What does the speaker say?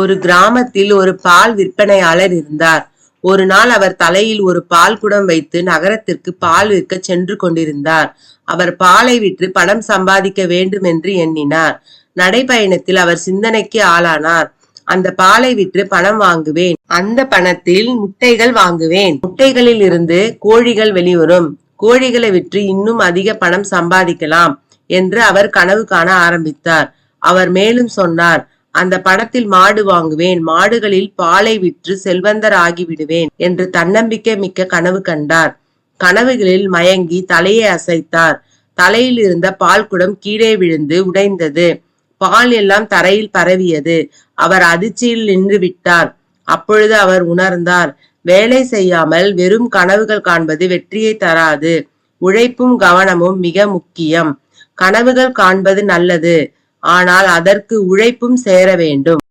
ஒரு கிராமத்தில் ஒரு பால் விற்பனையாளர் இருந்தார். ஒரு நாள் அவர் தலையில் ஒரு பால் குடம் வைத்து நகரத்திற்கு பால் விற்க சென்று கொண்டிருந்தார். அவர் பாலை விற்று பணம் சம்பாதிக்க வேண்டும் என்று எண்ணினார். நடைபயணத்தில் அவர் சிந்தனைக்கு ஆளானார். அந்த பாலை விற்று பணம் வாங்குவேன். அந்த பணத்தில் முட்டைகள் வாங்குவேன். முட்டைகளில் இருந்து கோழிகள் வெளிவரும். கோழிகளை விற்று இன்னும் அதிக பணம் சம்பாதிக்கலாம் என்று அவர் கனவு காண ஆரம்பித்தார். அவர் மேலும் சொன்னார் அந்த பணத்தில் மாடு வாங்குவேன் மாடுகளில் பாலை விற்று செல்வந்தர் ஆகிவிடுவேன் என்று தன்னம்பிக்கை மிக்க கனவு கண்டார். கனவுகளில் மயங்கி தலையை அசைத்தார். தலையில் இருந்த பால் குடம் கீழே விழுந்து உடைந்தது. பால் எல்லாம் தரையில் பரவியது. அவர் அதிர்ச்சியில் நின்று விட்டார். அப்பொழுது அவர் உணர்ந்தார் வேலை செய்யாமல் வெறும் கனவுகள் காண்பது வெற்றியை தராது. உழைப்பும் கவனமும் மிக முக்கியம். கனவுகள் காண்பது நல்லது. ஆனால் அதற்கு உழைப்பும் சேர வேண்டும்.